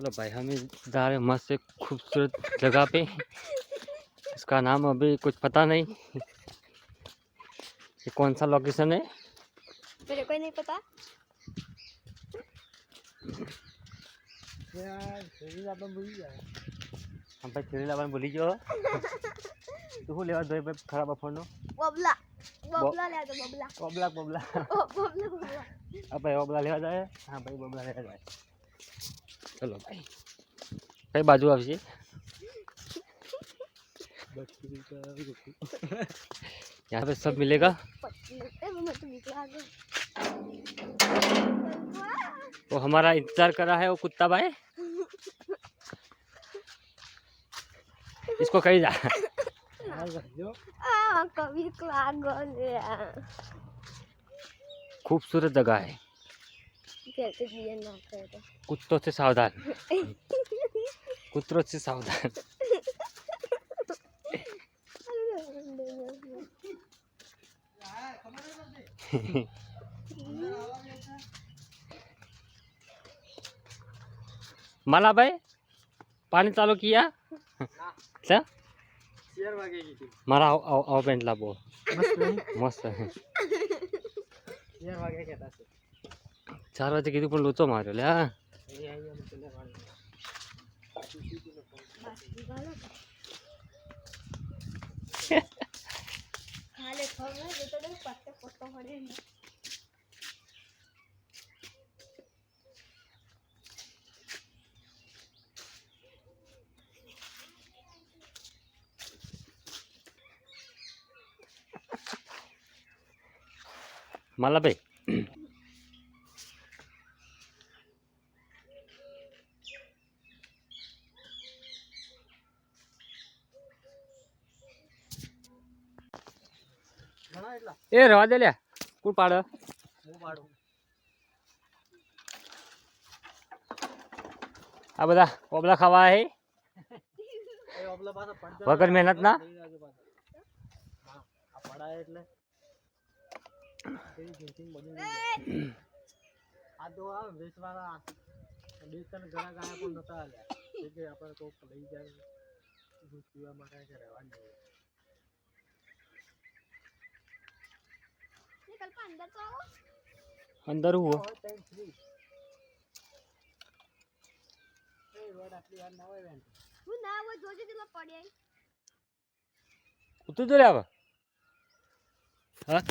चलो भाई हम जा रहे मस्त से खूबसूरत जगह पे। उसका नाम अभी कुछ पता नहीं। ये कौन सा लोकेशन है? मेरे को नहीं पता। हम पे चिड़ी लाबन बोली जो तू लेवा दो पे खराब फोनो। बबला बबला ले दो बबला। बबला बबला। बबला बबला। अब भाई बबला लेवा जाए। हाँ भाई बबला लेवा जाए। ચલો ભાઈ કઈ બાજુ આવશે यहाँ पे सब मिलेगा એ મને તો બીક લાગે वो हमारा इंतजार कर रहा है वो कुत्ता भाई इसको कहीं जा આ કવિ લાગો લે खूबसूरत जगह है कैसे कुत्तों से सावधान। कुत्तों से सावधान। माला भाई पानी चालू किया? क्या? मारा आओ आओ, पेंट लाबो मस्त है। मस्त है? ચાર વાગે કીધું પણ લોચો માર્યો લે હા ખાલે એ રવા દે લે. કોણ પાડે. આ બધા ઓબલા ખાવા હે? વગર મહેનત ના? આ તો આ વેચવાના. બે ત્રણ ઘણા ગાયા પણ નતા આલ્યા કે આપણે કોક લઈ જાય પીવા વિકલ્પ અંદર તો આવો અંદર હું હું ના આવો જોજો કેટલો પડ્યા ઉતરી જો લે આવા હા